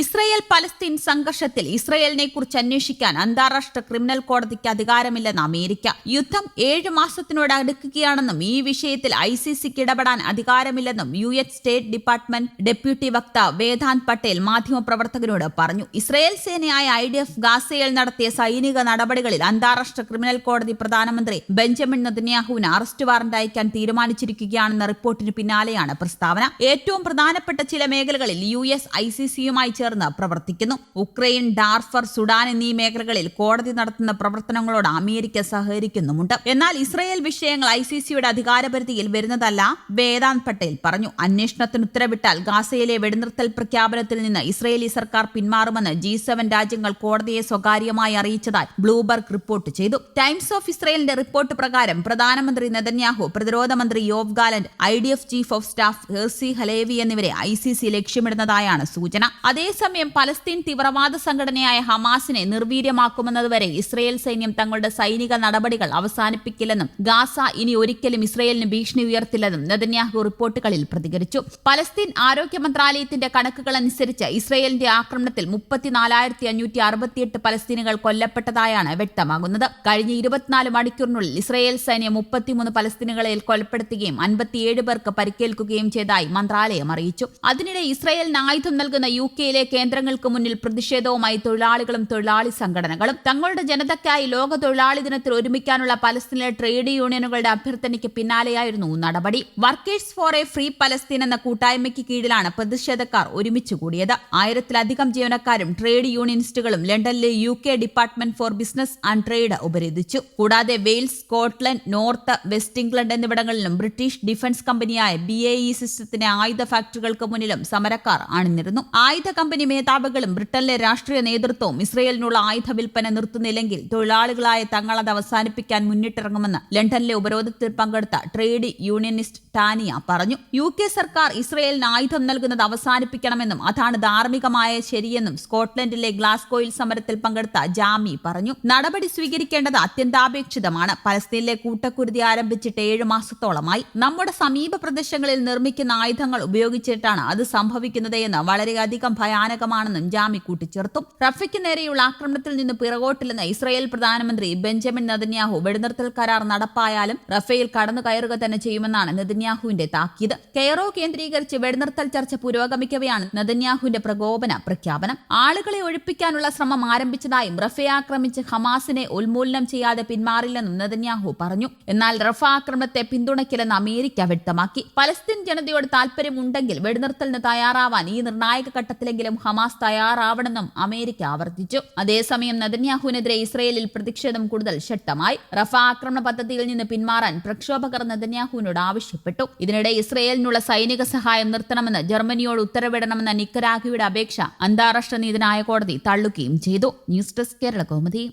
Israel Palestine സംഘർഷത്തിൽ ഇസ്രയേലിനെ കുറിച്ച് അന്വേഷിക്കാൻ അന്താരാഷ്ട്ര ക്രിമിനൽ കോടതിക്ക് അധികാരമില്ലെന്ന് അമേരിക്ക. യുദ്ധം ഏഴ് മാസത്തിനോട് അടുക്കുകയാണെന്നും ഈ വിഷയത്തിൽ ഐ സി സിക്ക് ഇടപെടാൻ അധികാരമില്ലെന്നും U S state department deputy വക്താവ് വേദാന്ത് പട്ടേൽ മാധ്യമപ്രവർത്തകരോട് പറഞ്ഞു. ഇസ്രയേൽ സേനയായ ഐ ഡി എഫ് ഗാസയിൽ നടത്തിയ സൈനിക നടപടികളിൽ അന്താരാഷ്ട്ര ക്രിമിനൽ കോടതി പ്രധാനമന്ത്രി ബെഞ്ചമിൻ നദിന്യാഹുവിന് അറസ്റ്റ് വാറന്റ് അയക്കാൻ തീരുമാനിച്ചിരിക്കുകയാണെന്ന റിപ്പോർട്ടിന് പിന്നാലെയാണ് പ്രസ്താവന. ഏറ്റവും പ്രധാനപ്പെട്ട ചില മേഖലകളിൽ യു എസ് ഐ സി സിയുമായി ചേർന്ന് പ്രവർത്തിക്കുന്നു. ഉക്രൈൻ ഡാർഫർ സുഡാൻ എന്നീ മേഖലകളിൽ കോടതി നടത്തുന്ന പ്രവർത്തനങ്ങളോട് അമേരിക്ക സഹകരിക്കുന്നുമുണ്ട്. എന്നാൽ ഇസ്രയേൽ വിഷയങ്ങൾ ഐ സി സിയുടെ അധികാരപരിധിയിൽ വരുന്നതല്ല വേദാന്ത് പട്ടേൽ പറഞ്ഞു. അന്വേഷണത്തിന് ഉത്തരവിട്ടാൽ ഗാസയിലെ വെടിനിർത്തൽ പ്രഖ്യാപനത്തിൽ നിന്ന് ഇസ്രയേലി സർക്കാർ പിന്മാറുമെന്ന് ജി സെവൻ രാജ്യങ്ങൾ കോടതിയെ സ്വകാര്യമായി അറിയിച്ചതായി ബ്ലൂബർഗ് റിപ്പോർട്ട് ചെയ്തു. ടൈംസ് ഓഫ് ഇസ്രയേലിന്റെ റിപ്പോർട്ട് പ്രകാരം പ്രധാനമന്ത്രി നെതന്യാഹു പ്രതിരോധ മന്ത്രി Yoav Gallant I D F chief of staff Herzi Halevi എന്നിവരെ ഐ സി സി ലക്ഷ്യമിടുന്നതായാണ് സൂചന. അതേസമയം പലസ്തീൻ തീവ്രവാദ സംഘടനയായ ഹമാസിനെ നിർവീര്യമാക്കുമെന്നതുവരെ ഇസ്രയേൽ സൈന്യം തങ്ങളുടെ സൈനിക നടപടികൾ അവസാനിപ്പിക്കില്ലെന്നും ഗാസ ഇനി ഒരിക്കലും ഇസ്രയേലിന് ഭീഷണി ഉയർത്തില്ലെന്നും നെതന്യാഹു റിപ്പോർട്ടുകളിൽ പ്രതികരിച്ചു. പലസ്തീൻ ആരോഗ്യ മന്ത്രാലയത്തിന്റെ കണക്കുകൾ അനുസരിച്ച് ഇസ്രയേലിന്റെ ആക്രമണത്തിൽ മുപ്പത്തിനാലായിരത്തി അഞ്ഞൂറ്റി അറുപത്തിയെട്ട് പലസ്തീനുകൾ കൊല്ലപ്പെട്ടതായാണ് വ്യക്തമാകുന്നത്. കഴിഞ്ഞ ഇരുപത്തിനാല് മണിക്കൂറിനുള്ളിൽ ഇസ്രയേൽ സൈന്യം മുപ്പത്തിമൂന്ന് പലസ്തീനുകളെ കൊലപ്പെടുത്തുകയും അൻപത്തിയേഴ് പേർക്ക് പരിക്കേൽക്കുകയും ചെയ്തതായി മന്ത്രാലയം അറിയിച്ചു. അതിനിടെ ഇസ്രയേലിന് ആയുധം നൽകുന്ന യു കെയിലെ കേന്ദ്രങ്ങൾക്ക് മുന്നിൽ പ്രതിഷേധവുമായി തൊഴിലാളികളും തൊഴിലാളി സംഘടനകളും. തങ്ങളുടെ ജനതയ്ക്കായി ലോക തൊഴിലാളി ദിനത്തിൽ ഒരുമിക്കാനുള്ള പലസ്തീനിലെ ട്രേഡ് യൂണിയനുകളുടെ അഭ്യർത്ഥനയ്ക്ക് പിന്നാലെയായിരുന്നു നടപടി. Workers for a free Palestine എന്ന കൂട്ടായ്മയ്ക്ക് കീഴിലാണ് പ്രതിഷേധക്കാർ ഒരുമിച്ച് കൂടിയത്. ആയിരത്തിലധികം ജീവനക്കാരും ട്രേഡ് യൂണിയനിസ്റ്റുകളും ലണ്ടനിലെ U K department for business and trade ഉപരോധിച്ചു. കൂടാതെ Wales Scotland north west England എന്നിവിടങ്ങളിലും ബ്രിട്ടീഷ് ഡിഫൻസ് കമ്പനിയായ ബി എ ഇ സിസ്റ്റത്തിന്റെ ആയുധ ഫാക്ടറികൾക്ക് മുന്നിലും സമരക്കാർ അണിനിരുന്നു. ആയുധ മേധാവികളും ബ്രിട്ടനിലെ രാഷ്ട്രീയ നേതൃത്വവും ഇസ്രയേലിനുള്ള ആയുധ വിൽപ്പന നിർത്തുന്നില്ലെങ്കിൽ തൊഴിലാളികളായ തങ്ങൾ അത് അവസാനിപ്പിക്കാൻ മുന്നിട്ടിറങ്ങുമെന്ന് ലണ്ടനിലെ ഉപരോധത്തിൽ പങ്കെടുത്ത ട്രേഡ് യൂണിയനിസ്റ്റ് ടാനിയ പറഞ്ഞു. യു കെ സർക്കാർ ഇസ്രയേലിന് ആയുധം നൽകുന്നത് അവസാനിപ്പിക്കണമെന്നും അതാണ് ധാർമ്മികമായ ശരിയെന്നും സ്കോട്ട്ലൻഡിലെ ഗ്ലാസ്കോയിൽ സമരത്തിൽ പങ്കെടുത്ത ജാമി പറഞ്ഞു. നടപടി സ്വീകരിക്കേണ്ടത് അത്യന്താപേക്ഷിതമാണ്. പലസ്തീനിലെ കൂട്ടക്കുരുതി ആരംഭിച്ചിട്ട് ഏഴ് മാസത്തോളമായി. നമ്മുടെ സമീപ പ്രദേശങ്ങളിൽ നിർമ്മിക്കുന്ന ആയുധങ്ങൾ ഉപയോഗിച്ചിട്ടാണ് അത് സംഭവിക്കുന്നത് എന്ന് വളരെയധികം ഭയാനകമാണെന്നും ജാമി കൂട്ടിച്ചേർത്തു. റഫയ്ക്ക് നേരെയുള്ള ആക്രമണത്തിൽ നിന്ന് പിറകോട്ടില്ലെന്ന് ഇസ്രായേൽ പ്രധാനമന്ത്രി ബെഞ്ചമിൻ നെതന്യാഹു വെടിനിർത്തൽ കരാർ നടപ്പായാലും റഫേൽ കടന്നു കയറുക തന്നെ ചെയ്യുമെന്നാണ് നെതന്യാഹുവിന്റെ താക്കീത്. കെയറോ കേന്ദ്രീകരിച്ച് വെടിനിർത്തൽ ചർച്ച പുരോഗമിക്കവെയാണ് നെതന്യാഹുവിന്റെ പ്രകോപന പ്രഖ്യാപനം. ആളുകളെ ഒഴിപ്പിക്കാനുള്ള ശ്രമം ആരംഭിച്ചതായും റഫേ ആക്രമിച്ച് ഹമാസിനെ ഉന്മൂലനം ചെയ്യാതെ പിന്മാറില്ലെന്നും നെതന്യാഹു പറഞ്ഞു. എന്നാൽ റഫ ആക്രമണത്തെ പിന്തുണയ്ക്കില്ലെന്ന് അമേരിക്ക വ്യക്തമാക്കി. പലസ്തീൻ ജനതയോട് താൽപര്യമുണ്ടെങ്കിൽ വെടിനിർത്തലിന് തയ്യാറാവാൻ ഈ നിർണായക ഘട്ടത്തിലെങ്കിലും ഹമാസ് തയ്യാറാവണമെന്നും അമേരിക്ക ആവർത്തിച്ചു. അതേസമയം നെതന്യാഹുവിനെതിരെ ഇസ്രയേലിൽ പ്രതിഷേധം കൂടുതൽ ശക്തമായി. റഫ ആക്രമണ പദ്ധതിയിൽ നിന്ന് പിന്മാറാൻ പ്രക്ഷോഭകർ നെതന്യാഹുവിനോട് ആവശ്യപ്പെട്ടു. ഇതിനിടെ ഇസ്രയേലിനുള്ള സൈനിക സഹായം നിർത്തണമെന്ന് ജർമ്മനിയോട് ഉത്തരവിടണമെന്ന നിക്കരാഖിയുടെ അപേക്ഷ അന്താരാഷ്ട്ര നീതിന്യായ കോടതി തള്ളുകയും ചെയ്തു. News desk Kerala Kaumudi.